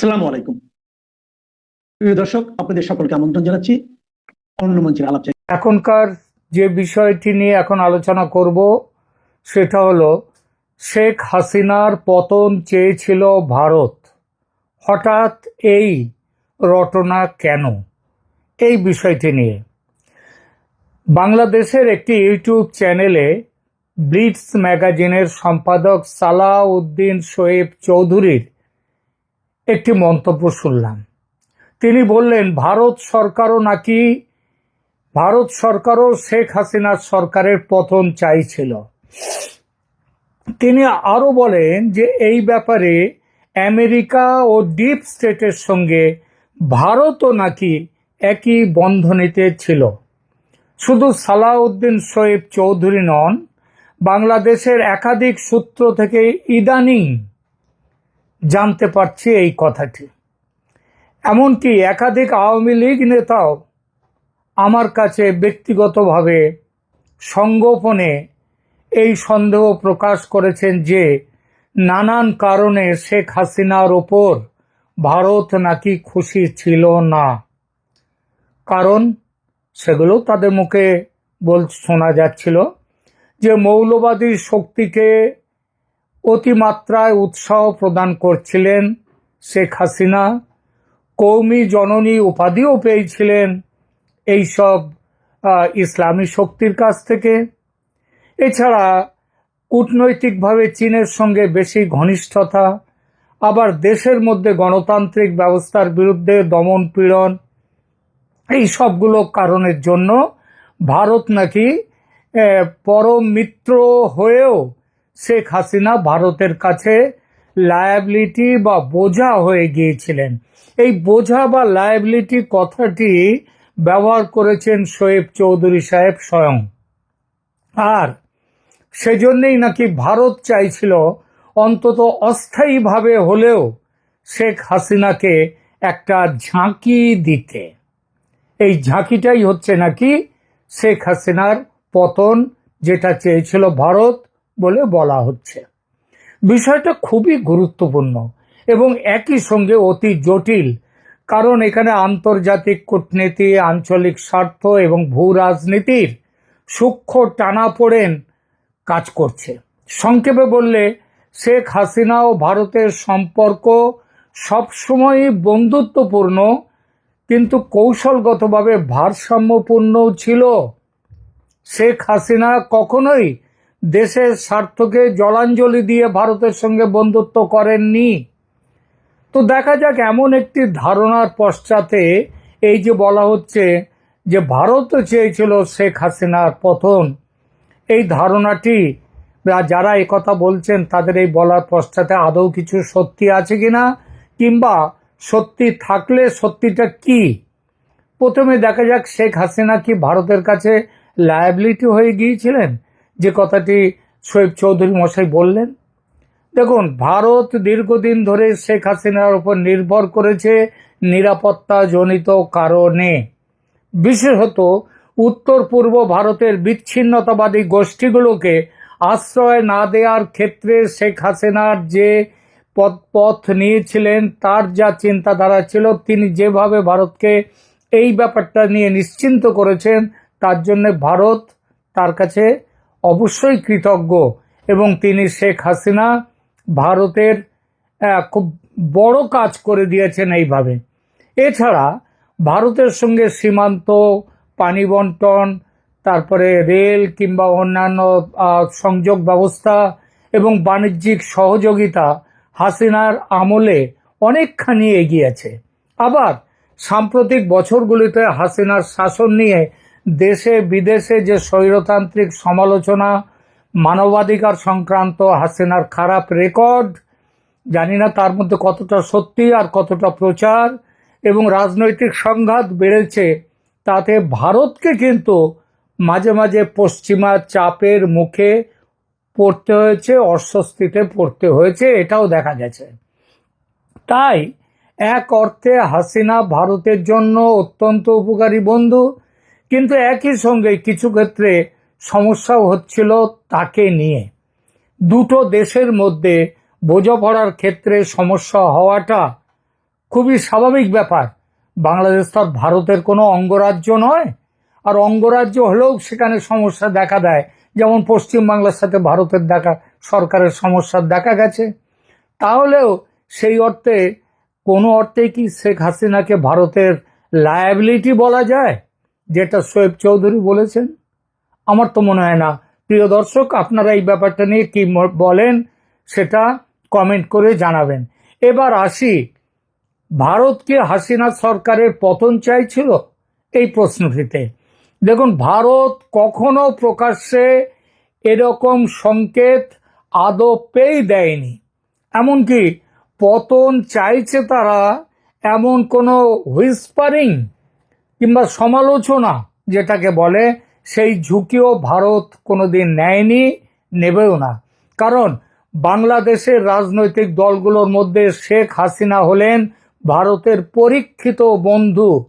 আসসালামু আলাইকুম। প্রিয় দর্শক, আপনাদের সকলকে আমন্ত্রণ জানাচ্ছি অন্য আলাপ এখনকার যে বিষয়টি নিয়ে এখন আলোচনা করব, সেটা হলো, শেখ হাসিনার পতন চেয়েছিল ভারত। হঠাৎ এই রটনা কেন? এই বিষয়টি নিয়ে। বাংলাদেশের একটি ইউটিউব চ্যানেলে ব্লিটস ম্যাগাজিনের সম্পাদক সালাউদ্দিন শোয়েব চৌধুরীর একটি মন্তব্য শুনলাম। তিনি বললেন, ভারত সরকারও নাকি, ভারত সরকারও শেখ হাসিনার সরকারের পতন চাইছিল। তিনি আরও বলেন যে, এই ব্যাপারে আমেরিকা ও ডিপ স্টেটের সঙ্গে ভারতও নাকি একই বন্ধনীতে ছিল। শুধু সালাউদ্দিন শোয়েব চৌধুরী নন, বাংলাদেশের একাধিক সূত্র থেকে ইদানিং জানতে পারছি এই কথাটি। এমনকি একাধিক আওয়ামী লীগ নেতাও আমার কাছে ব্যক্তিগতভাবে সংগোপনে এই সন্দেহ প্রকাশ করেছেন যে নানান কারণে শেখ হাসিনার ওপর ভারত নাকি খুশি ছিল না। কারণ সেগুলো তাদের মুখে বল শোনা যাচ্ছিল যে মৌলবাদী শক্তিকে অতিমাত্রায় উৎসাহ প্রদান করছিলেন শেখ হাসিনা। কৌমি জননী উপাধিও পেয়েছিলেন এইসব ইসলামী শক্তির কাছ থেকে। এছাড়া কূটনৈতিকভাবে চীনের সঙ্গে বেশি ঘনিষ্ঠতা, আবার দেশের মধ্যে গণতান্ত্রিক ব্যবস্থার বিরুদ্ধে দমন পীড়ন, এই সবগুলো কারণের জন্য ভারত নাকি পরম মিত্র হয়েও শেখ হাসিনা ভারতের কাছে লায়াবিলিটি বা বোঝা হয়ে গিয়েছিলেন। এই বোঝা বা লায়াবিলিটি কথাটি ব্যবহার করেছেন শোয়েব চৌধুরী সাহেব স্বয়ং। আর সেজন্যই নাকি ভারত চাইছিল অন্তত অস্থায়ীভাবে হলেও শেখ হাসিনাকে একটা ঝাঁকি দিতে। এই ঝাঁকিটাই হচ্ছে নাকি শেখ হাসিনার পতন, যেটা চেয়েছিল ভারত বলে বলা হচ্ছে। বিষয়টা খুবই গুরুত্বপূর্ণ এবং একই সঙ্গে অতি জটিল, কারণ এখানে আন্তর্জাতিক কূটনীতি, আঞ্চলিক স্বার্থ এবং ভূ রাজনীতির সূক্ষ্ম টানাপোড়েন কাজ করছে। সংক্ষেপে বললে, শেখ হাসিনা ও ভারতের সম্পর্ক সবসময়ই বন্ধুত্বপূর্ণ, কিন্তু কৌশলগতভাবে ভারসাম্যপূর্ণও ছিল। শেখ হাসিনা কখনোই দেশের স্বার্থকে জলাঞ্জলি দিয়ে ভারতের সঙ্গে বন্ধুত্ব করেননি। তো দেখা যাক এমন একটি ধারণার পশ্চাতে এই যে বলা হচ্ছে যে ভারত চেয়েছিল শেখ হাসিনার পতন, এই ধারণাটি যারা কথা বলছেন তাদের এই বলার পশ্চাতে আদৌ কিছু সত্যি আছে কিনা কিংবা সত্যি থাকলে সত্যিটা কি? প্রথমে দেখা যাক শেখ হাসিনা কি ভারতের কাছে লায়াবিলিটি হয়ে গিয়েছিলেন? যে কথাটি শোয়েব চৌধুরী মশাই বললেন, দেখুন, ভারত দীর্ঘদিন ধরে শেখ হাসিনার উপর নির্ভর করেছে নিরাপত্তা জনিত কারণে। বিশেষত উত্তর পূর্ব ভারতের বিচ্ছিন্নতাবাদী গোষ্ঠীগুলোকে আশ্রয় না দেওয়ার ক্ষেত্রে শেখ হাসিনার যে পথ পথ নিয়েছিলেন, তার যা চিন্তাধারা ছিল, তিনি যেভাবে ভারতকে এই ব্যাপারটা নিয়ে নিশ্চিন্ত করেছেন, তার জন্য ভারত তার কাছে অবশ্যই কৃতজ্ঞ এবং তিনি শেখ হাসিনা ভারতের খুব বড় কাজ করে দিয়েছেন এইভাবে। এছাড়া ভারতের সঙ্গে সীমান্ত, পানি বন্টন, তারপরে রেল কিংবা অন্যান্য সংযোগ ব্যবস্থা এবং বাণিজ্যিক সহযোগিতা হাসিনার আমলে অনেকখানি এগিয়েছে আবার সাম্প্রতিক বছরগুলিতে হাসিনার শাসন নিয়ে দেশে বিদেশে যে স্বৈরতান্ত্রিক সমালোচনা, মানবাধিকার সংক্রান্ত হাসিনার খারাপ রেকর্ড, জানি না তার মধ্যে কতটা সত্যি আর কতটা প্রচার, এবং রাজনৈতিক সংঘাত বেড়েছে, তাতে ভারতকে কিন্তু মাঝে মাঝে পশ্চিমা চাপের মুখে পড়তে হয়েছে, অস্বস্তিতে পড়তে হয়েছে, এটাও দেখা গেছে। তাই এক অর্থে হাসিনা ভারতের জন্য অত্যন্ত উপকারী বন্ধু। কিন্তু একই সঙ্গে কিছু ক্ষেত্রে সমস্যাও হচ্ছিল তাকে নিয়ে। দুটো দেশের মধ্যে বোঝাপড়ার ক্ষেত্রে সমস্যা হওয়াটা খুবই স্বাভাবিক ব্যাপার। বাংলাদেশ তো ভারতের কোনো অঙ্গরাজ্য নয়। আর অঙ্গরাজ্য হলেও সেখানে সমস্যা দেখা দেয়। যেমন পশ্চিমবাংলার সাথে ভারতের দেখা, সরকারের সমস্যা দেখা গেছে। তাহলেও সেই অর্থে, কোনো অর্থে কি শেখ হাসিনাকে ভারতের লায়াবিলিটি বলা যায়? যেটা শোয়েব চৌধুরী বলেছেন, আমার তো মনে হয় না। প্রিয় দর্শক, আপনারা এই ব্যাপারটা নিয়ে কি বলেন, সেটা কমেন্ট করে জানাবেন। এবার আসি ভারতকে হাসিনা সরকারের পতন চাইছিল? এই প্রশ্নটিতে। দেখুন, ভারত কখনো প্রকাশ্যে এরকম সংকেত আদপেই দেয়নি। এমনকি পতন চাইছে তারা এমন কোনো হুইসপারিং কিংবা সমালোচনা যেটাকে বলে, সেই ঝুঁকিও ভারত কোনোদিন নেয়নি, নেবেও না। কারণ বাংলাদেশের রাজনৈতিক দলগুলোর মধ্যে শেখ হাসিনা হলেন ভারতের পরীক্ষিত বন্ধু।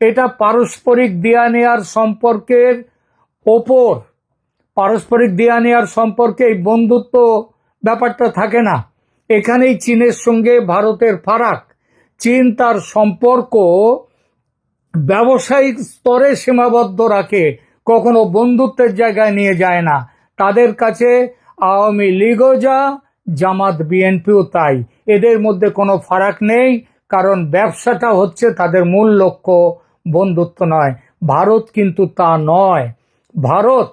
এটা পারস্পরিক দেয়া নেয়ার সম্পর্কের ওপর। পারস্পরিক দেয়া নেয়ার সম্পর্কে বন্ধুত্ব ব্যাপারটা থাকে না। এখানেই চীনের সঙ্গে ভারতের ফারাক। চীন তার সম্পর্ক ব্যবসায়িক স্তরে সীমাবদ্ধ রাখে, কখনো বন্ধুত্বের জায়গায় নিয়ে যায় না। তাদের কাছে আওয়ামী লীগও যা, জামাত, বিএনপিও তাই। এদের মধ্যে কোনো ফারাক নেই, কারণ ব্যবসাটা হচ্ছে তাদের মূল লক্ষ্য, বন্ধুত্ব নয়। ভারত কিন্তু তা নয়। ভারত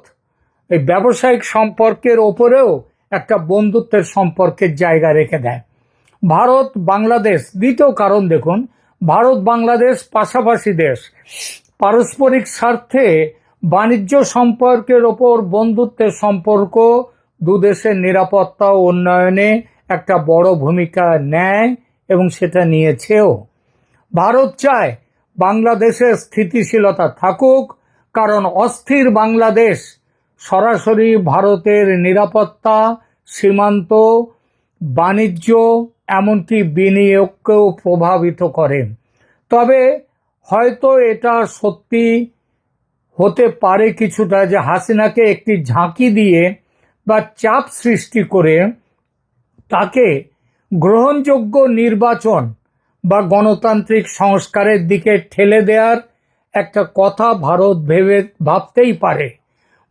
এই ব্যবসায়িক সম্পর্কের ওপরেও একটা বন্ধুত্বের সম্পর্কের জায়গা রেখে দেয়। ভারত, বাংলাদেশ, দ্বিতীয় কারণ দেখুন ভারত বাংলাদেশ পাশাপাশি দেশ। পারস্পরিক স্বার্থে বাণিজ্য সম্পর্কের ওপর বন্ধুত্বের সম্পর্ক, দু দেশের নিরাপত্তা উন্নয়নে একটা বড় ভূমিকা নেয় এবং সেটা নিয়েছেও। ভারত চায় বাংলাদেশের স্থিতিশীলতা থাকুক, কারণ অস্থির বাংলাদেশ সরাসরি ভারতের নিরাপত্তা, সীমান্ত, বাণিজ্য এমনকি বিনিয়োগকেও প্রভাবিত করে। তবে হয়তো এটা সত্যি হতে পারে কিছুটা যে হাসিনাকে একটি ঝাঁকি দিয়ে বা চাপ সৃষ্টি করে তাকে গ্রহণযোগ্য নির্বাচন বা গণতান্ত্রিক সংস্কারের দিকে ঠেলে দেওয়ার একটা কথা ভারত ভেবে ভাবতেই পারে।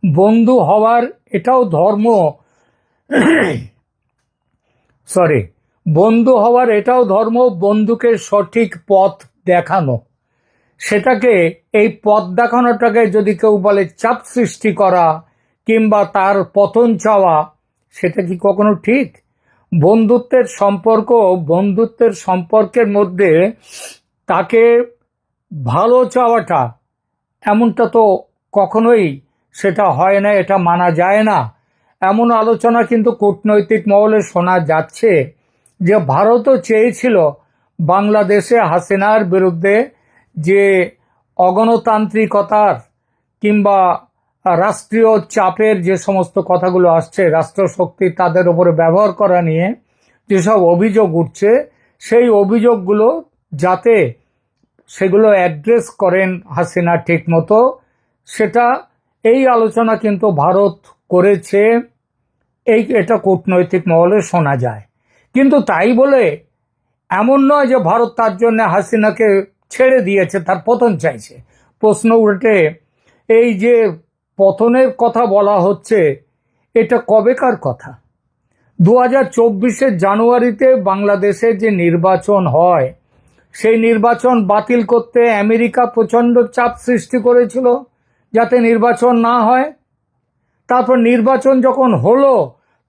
বন্ধু হওয়ার এটাও ধর্ম। সরি বন্ধু হওয়ার এটাও ধর্ম বন্ধুকে সঠিক পথ দেখানো। সেটাকে এই পথ দেখানোটাকে যদি কেউ বলে চাপ সৃষ্টি করা কিংবা তার পতন চাওয়া, সেটা কি কখনো ঠিক? বন্ধুত্বের সম্পর্ক, বন্ধুত্বের সম্পর্কের মধ্যে তাকে ভালো চাওয়াটা এমনটা তো কখনোই সেটা হয় না, এটা মানা যায় না। এমন আলোচনা কিন্তু কূটনৈতিক মহলে শোনা যাচ্ছে। যে ভারতও চেয়েছিল বাংলাদেশে হাসিনার বিরুদ্ধে যে অগণতান্ত্রিকতার কিংবা রাষ্ট্রীয় চাপের যে সমস্ত কথাগুলো আসছে, রাষ্ট্রশক্তি তাদের উপরে ব্যবহার করা নিয়ে যেসব অভিযোগ উঠছে, সেই অভিযোগগুলো যাতে সেগুলো অ্যাড্রেস করেন হাসিনা ঠিক মতো সেটা এই আলোচনা কিন্তু ভারত করেছে। এই, এটা কূটনৈতিক মহলে শোনা যায়। কিন্তু তাই বলে এমন নয় যে ভারত তার জন্য হাসিনাকে ছেড়ে দিয়েছে, তার পতন চাইছে। প্রশ্ন উল্টে এই যে পতনের কথা বলা হচ্ছে, এটা কবেকার কথা? দু হাজার চব্বিশের জানুয়ারিতে বাংলাদেশে যে নির্বাচন হয়, সেই নির্বাচন বাতিল করতে আমেরিকা প্রচণ্ড চাপ সৃষ্টি করেছিল যাতে নির্বাচন না হয়। তারপর নির্বাচন যখন হলো,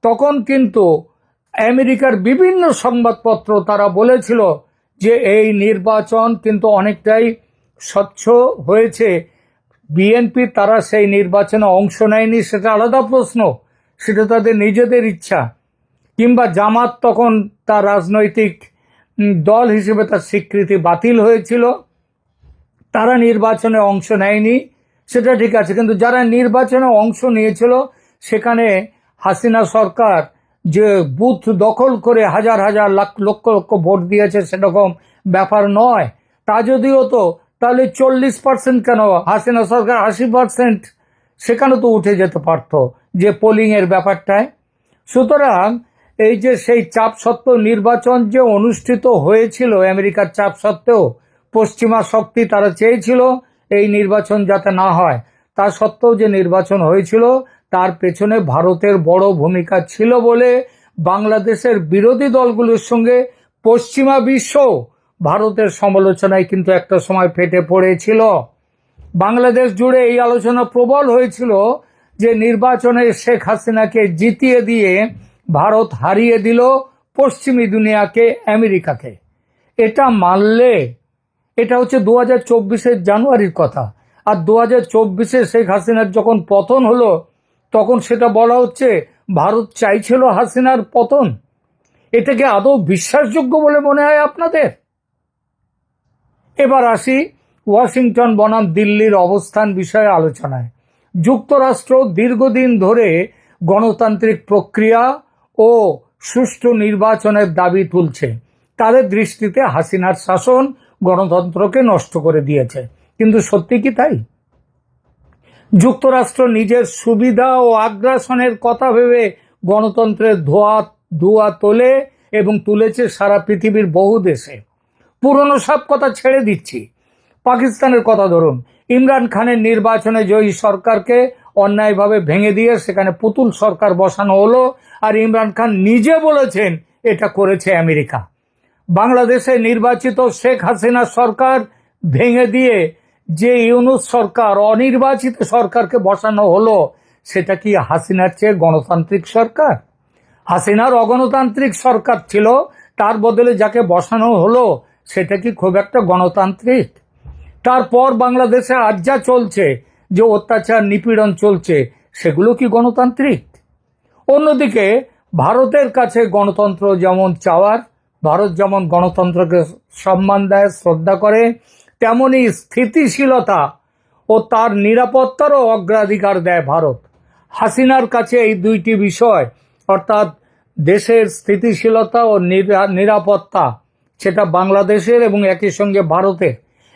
তখন কিন্তু আমেরিকার বিভিন্ন সংবাদপত্র তারা বলেছিল যে এই নির্বাচন কিন্তু অনেকটাই স্বচ্ছ হয়েছে। বিএনপি তারা সেই নির্বাচনে অংশ নেয়নি, সেটা আলাদা প্রশ্ন, সেটা তাদের নিজেদের ইচ্ছা। কিংবা জামাত তখন তার রাজনৈতিক দল হিসেবে তার স্বীকৃতি বাতিল হয়েছিল। তারা নির্বাচনে অংশ নেয়নি, সেটা ঠিক আছে, কিন্তু যারা নির্বাচনে অংশ নিয়েছিল, সেখানে হাসিনা সরকার যে বুথ দখল করে হাজার হাজার লাখ, লক্ষ লক্ষ ভোট দিয়েছে সেরকম ব্যাপার নয়। তা যদিও তো, তাহলে চল্লিশ পার্সেন্ট কেন? হাসিনা সরকার আশি পার্সেন্ট সেখানে তো উঠে যেতে পারতো যে পোলিংয়ের ব্যাপারটায়। সুতরাং এই যে সেই চাপ সত্ত্বেও নির্বাচন যে অনুষ্ঠিত হয়েছিল আমেরিকার চাপ সত্ত্বেও, পশ্চিমা শক্তি তারা চেয়েছিল এই নির্বাচন যাতে না হয়। তা সত্ত্বেও যে নির্বাচন হয়েছিল তার পেছনে ভারতের বড় ভূমিকা ছিল বলে বাংলাদেশের বিরোধী দলগুলোর সঙ্গে পশ্চিমা বিশ্ব ভারতের সমালোচনায় কিন্তু একটা সময় ফেটে পড়েছিল। বাংলাদেশ জুড়ে এই আলোচনা প্রবল হয়েছিল যে নির্বাচনে শেখ হাসিনাকে জিতিয়ে দিয়ে ভারত হারিয়ে দিল পশ্চিমী দুনিয়াকে, আমেরিকাকে। এটা মানলে এটা হচ্ছে দু হাজার জানুয়ারির কথা। আর দু হাজার চব্বিশে শেখ হাসিনার যখন পতন হলো তখন সেটা বলা হচ্ছে, ভারত চাইছিল হাসিনার পতন। এটাকে আদৌ বিশ্বাসযোগ্য বলে মনে হয় আপনাদের? এবার আসি ওয়াশিংটন বনাম দিল্লির অবস্থান বিষয়ে আলোচনায়। যুক্তরাষ্ট্র দীর্ঘদিন ধরে গণতান্ত্রিক প্রক্রিয়া ও সুষ্ঠু নির্বাচনের দাবি তুলছে। তাদের দৃষ্টিতে হাসিনার শাসন গণতন্ত্রকে নষ্ট করে দিয়েছে। কিন্তু সত্যি কি তাই? যুক্তরাষ্ট্র নিজের সুবিধা ও আগ্রাসনের কথা ভেবে গণতন্ত্রের ধোয়া ধোয়া তোলে এবং তুলেছে সারা পৃথিবীর বহু দেশে। পুরনো সব কথা ছেড়ে দিচ্ছি। পাকিস্তানের কথা ধরুন। ইমরান খানের নির্বাচনে জয়ী সরকারকে অন্যায়ভাবে ভেঙে দিয়ে সেখানে পুতুল সরকার বসানো হলো আর ইমরান খান নিজে বলেছেন এটা করেছে আমেরিকা। বাংলাদেশে নির্বাচিত শেখ হাসিনা সরকার ভেঙে দিয়ে যে ইউনুস সরকার, অনির্বাচিত সরকারকে বসানো হলো, সেটা কি হাসিনার চেয়ে গণতান্ত্রিক সরকার? হাসিনার অগণতান্ত্রিক সরকার ছিল, তার বদলে যাকে বসানো হলো, সেটা কি খুব একটা গণতান্ত্রিক? তারপর বাংলাদেশে আজ যা চলছে, যে অত্যাচার, নিপীড়ন চলছে, সেগুলো কি গণতান্ত্রিক? অন্যদিকে, ভারতের কাছে গণতন্ত্র যেমন চাওয়ার, ভারত যেমন গণতন্ত্রকে সম্মান দেয়, শ্রদ্ধা করে তেমনি স্থিতিশীলতা ও তার নিরাপত্তারও অগ্রাধিকার দেয় ভারত। হাসিনার কাছে এই দুইটি বিষয়, অর্থাৎ দেশের স্থিতিশীলতা ও নিরা- নিরাপত্তা, সেটা বাংলাদেশের এবং একই সঙ্গে ভারতের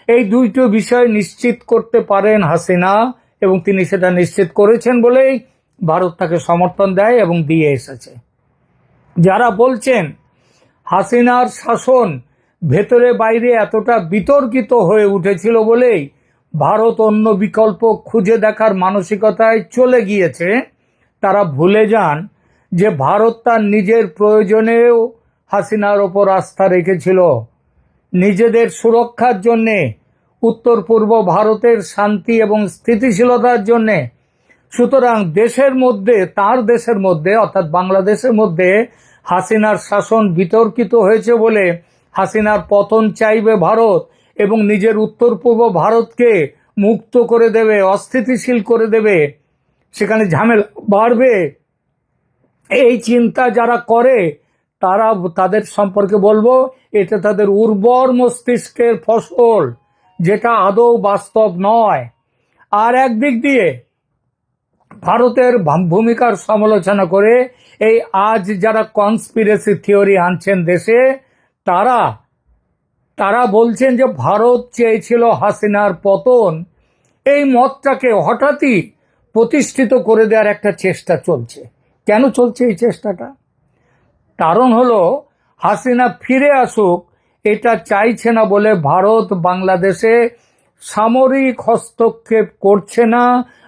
এই দুইটি বিষয় নিশ্চিত করতে পারেন হাসিনা এবং তিনি সেটা নিশ্চিত করেছেন বলেই ভারত তাকে সমর্থন দেয় এবং দিয়ে এসেছে। যারা বলছেন হাসিনার শাসন ভেতরে বাইরে এতটা বিতর্কিত হয়ে উঠেছিল বলেই ভারত অন্য বিকল্প খুঁজে দেখার মানসিকতায় চলে গিয়েছে। তারা ভুলে যান যে ভারত তার নিজের প্রয়োজনেও হাসিনার ওপর আস্থা রেখেছিল। নিজেদের সুরক্ষার জন্যে উত্তর পূর্ব ভারতের শান্তি এবং স্থিতিশীলতার জন্যে, সুতরাং দেশের মধ্যে, তার দেশের মধ্যে, অর্থাৎ বাংলাদেশের মধ্যে হাসিনার শাসন বিতর্কিত হয়েছে বলে হাসিনার পতন চাইবে ভারত এবং নিজের উত্তর পূর্ব ভারতকে মুক্ত করে দেবে, অস্থিতিশীল করে দেবে, সেখানে ঝামেলা বাড়বে। এই চিন্তা যারা করে, তারা তাদের সম্পর্কে বলব এটা তাদের উর্বর মস্তিষ্কের ফসল, যেটা আদৌ বাস্তব নয়। আর একদিক দিয়ে ভারতের ভূমিকার সমালোচনা করে, এই আজ যারা কনস্পিরেসি থিওরি আনছেন দেশে তারা তারা বলছেন যে ভারত চেয়েছিল হাসিনার পতন। এই মতটাকে হঠাৎই প্রতিষ্ঠিত করে দেওয়ার একটা চেষ্টা চলছে। কেন চলছে এই চেষ্টাটা? কারণ হলো, হাসিনা ফিরে আসুক, এটা চাইছে না বলে ভারত বাংলাদেশে সামরিক হস্তক্ষেপ করছে না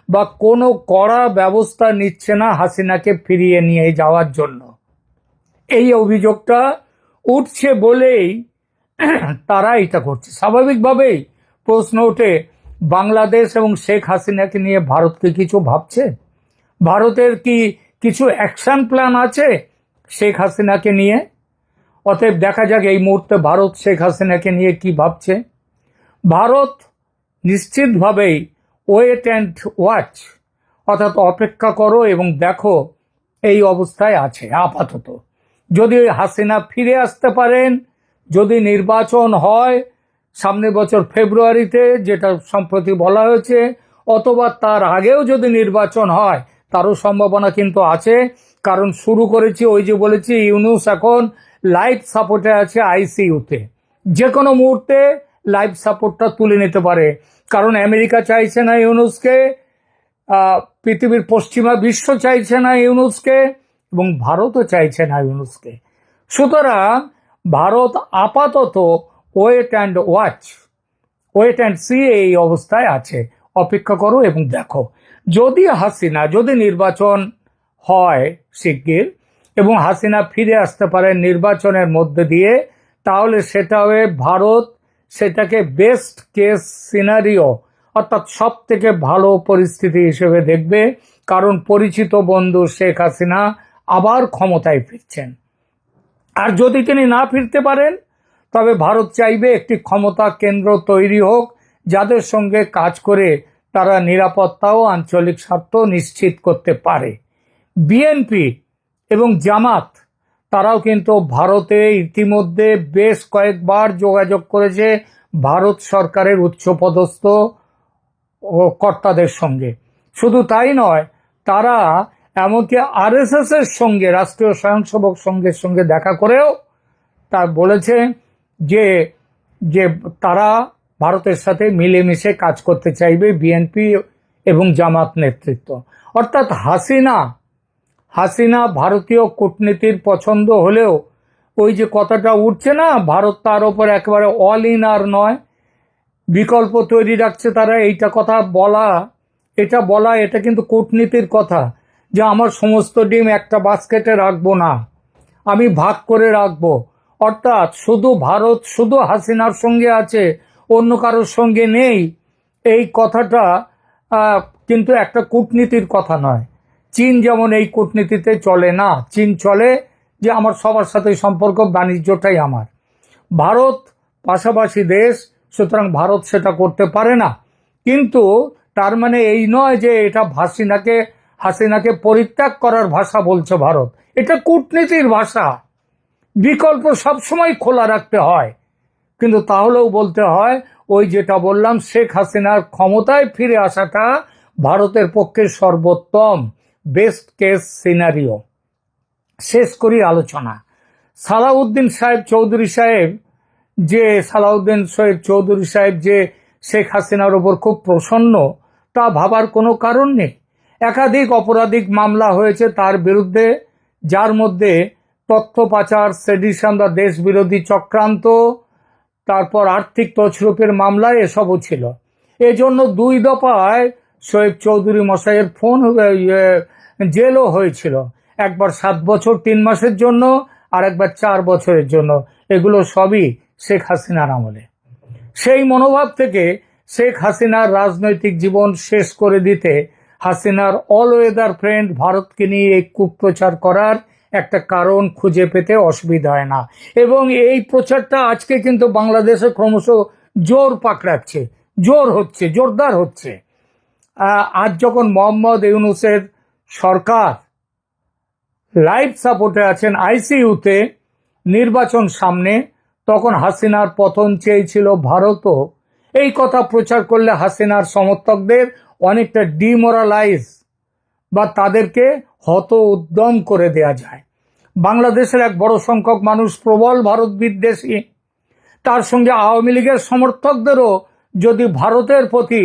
বা কোনো কড়া ব্যবস্থা নিচ্ছে না হাসিনাকে ফিরিয়ে নিয়ে যাওয়ার জন্য। এই অভিযোগটা উঠছে বলেই তারা এটা করছে। স্বাভাবিকভাবেই প্রশ্ন ওঠে, বাংলাদেশ এবং শেখ হাসিনাকে নিয়ে ভারতকে কিছু ভাবছে? ভারতের কি কিছু অ্যাকশন প্ল্যান আছে শেখ হাসিনাকে নিয়ে? অতএব দেখা যাক এই মুহূর্তে ভারত শেখ হাসিনাকে নিয়ে কি ভাবছে। ভারত নিশ্চিতভাবেই ওয়েট অ্যান্ড ওয়াচ অর্থাৎ অপেক্ষা করো এবং দেখো এই অবস্থায় আছে, আপাতত। যদি হাসিনা ফিরে আসতে পারেন, যদি নির্বাচন হয় সামনের বছর ফেব্রুয়ারিতে, যেটা সম্প্রতি বলা হয়েছে, অথবা তার আগেও যদি নির্বাচন হয়, তারও সম্ভাবনা কিন্তু আছে। কারণ শুরু করেছি ওই যে বলেছি, ইউনুস এখন লাইফ সাপোর্টে আছে আইসিইউতে। যে কোনো মুহূর্তে লাইফ সাপোর্টটা তুলে নিতে পারে। কারণ আমেরিকা চাইছে না ইউনুসকে পৃথিবীর পশ্চিমা বিশ্ব চাইছে না ইউনুসকে। এবং ভারতও চাইছে না ইউনুসকে। সুতরাং ভারত আপাতত wait and watch wait and see এই অবস্থায় আছে। অপেক্ষা করো এবং দেখো। যদি হাসিনা, যদি নির্বাচন হয় শিগগির এবং হাসিনা ফিরে আসতে পারে নির্বাচনের মধ্যে দিয়ে, তাহলে সেটা হবে ভারত সেটাকে বেস্ট কেস সিনারিও অর্থাৎ সব থেকে ভালো পরিস্থিতি হিসেবে দেখবে। কারণ পরিচিত বন্ধু শেখ হাসিনা আবার ক্ষমতায় ফিরছেন। আর যদি তিনি না ফিরতে পারেন, তবে ভারত চাইবে একটি ক্ষমতা কেন্দ্র তৈরি হোক, যাদের সঙ্গে কাজ করে তারা নিরাপত্তা ও আঞ্চলিক স্বার্থ নিশ্চিত করতে পারে। বিএনপি এবং জামাত, তারাও কিন্তু ভারতে ইতিমধ্যে বেশ কয়েকবার যোগাযোগ করেছে ভারত সরকারের উচ্চপদস্থ কর্তাদের সঙ্গে। শুধু তাই নয়, তারা এমনকি আরএসএস এর সঙ্গে, রাষ্ট্রীয় স্বয়ংসেবক সংঘের সঙ্গে দেখা করেও তা বলেছে যে যে তারা ভারতের সাথে মিলেমিশে কাজ করতে চাইবে বিএনপি এবং জামাত নেতৃত্ব। অর্থাৎ হাসিনা হাসিনা ভারতীয় কূটনীতির পছন্দ হলেও ওই যে কথাটা উঠছে না, ভারত তার ওপর একেবারে অল ইন আর নয়, বিকল্প তৈরি রাখছে তারা, এইটা কথা বলা, এটা বলা, এটা কিন্তু কূটনীতির কথা। যে আমার সমস্ত ডিম একটা বাস্কেটে রাখব না। আমি ভাগ করে রাখব। অর্থাৎ শুধু ভারত, শুধু হাসিনার সঙ্গে আছে, অন্য কারোর সঙ্গে নেই। এই কথাটা কিন্তু একটা কূটনীতির কথা নয়। চীন যেমন এই কূটনীতিতে চলে না, চীন চলে যে আমার সবার সাথে সম্পর্ক, বাণিজ্যটাই আমার। ভারত পাশাপাশি দেশ, সুতরাং ভারত সেটা করতে পারে না। কিন্তু তার মানে এই নয় যে এটা হাসিনাকে হাসিনাকে পরিত্যাগ করার ভাষা বলছে ভারত। এটা কূটনীতির ভাষা। বিকল্প সবসময় খোলা রাখতে হয়। কিন্তু তাহলেও বলতে হয়, ওই যেটা বললাম, শেখ হাসিনার ক্ষমতায় ফিরে আসাটা ভারতের পক্ষে সর্বোত্তম বেস্ট কেস সিনারিও শেষ করি আলোচনা। সালাউদ্দিন সাহেব চৌধুরী সাহেব যে, সালাউদ্দিন সাহেব চৌধুরী সাহেব যে শেখ হাসিনার ওপর খুব প্রসন্ন, তা ভাবার কোনো কারণ নেই। একাধিক অপরাধিক মামলা হয়েছে তার বিরুদ্ধে, যার মধ্যে তথ্য পাচার সেডিশন বা দেশ বিরোধী চক্রান্ত, তারপর আর্থিক তছরূপের মামলায় এসবও ছিল। এজন্য দুই দফায় শোয়েব চৌধুরী মশাইয়ের ফোন জেলও হয়েছিল। একবার সাত বছর, তিন মাসের জন্য, আর একবার চার বছরের জন্য। এগুলো সবই শেখ হাসিনার আমলে। সেই মনোভাব থেকে শেখ হাসিনার রাজনৈতিক জীবন শেষ করে দিতে হাসিনার অল ওয়েদার ফ্রেন্ড ভারতকে নিয়ে এই কুপ্রচার করার একটা কারণ খুঁজে পেতে অসুবিধা হয় না। এবং এই প্রচারটা আজকে কিন্তু বাংলাদেশে ক্রমশ জোর পাকড়াচ্ছে, জোর হচ্ছে, জোরদার হচ্ছে। আজ যখন মোহাম্মদ ইউনুসের সরকার লাইফ সাপোর্টে আছেন আইসিইউতে নির্বাচন সামনে, তখন হাসিনার পতন চেয়েছিল ভারতও। এই কথা প্রচার করলে হাসিনার সমর্থকদের অনেকটা ডিমোরালাইজ বা তাদেরকে হত উদ্যম করে দেয়া যায়। বাংলাদেশের এক বড় সংখ্যক মানুষ প্রবল ভারত বিদ্বেষী। তার সঙ্গে আওয়ামী লীগের সমর্থকদেরও যদি ভারতের প্রতি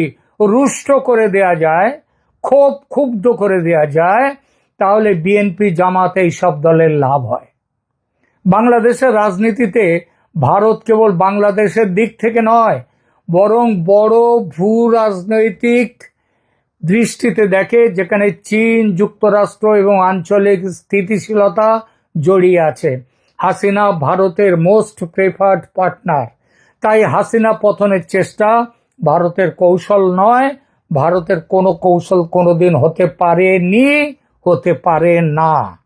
রুষ্ট করে দেয়া যায়, ক্ষোভ ক্ষুব্ধ করে দেয়া যায়, তাহলে বিএনপি জামাত এই সব দলের লাভ হয়। বাংলাদেশের রাজনীতিতে ভারত কেবল বাংলাদেশের দিক থেকে নয়, বরং বড় ভূ রাজনৈতিক দৃষ্টিতে দেখে যেখানে চীন, যুক্তরাষ্ট্র এবং আঞ্চলিক স্থিতিশীলতা জড়িয়ে আছে। হাসিনা ভারতের মোস্ট প্রেফার্ড পার্টনার। তাই হাসিনা পতনের চেষ্টা ভারতের কৌশল নয়, ভারতের কোনো কৌশল কোনোদিন হতে পারেনি, হতে পারে না।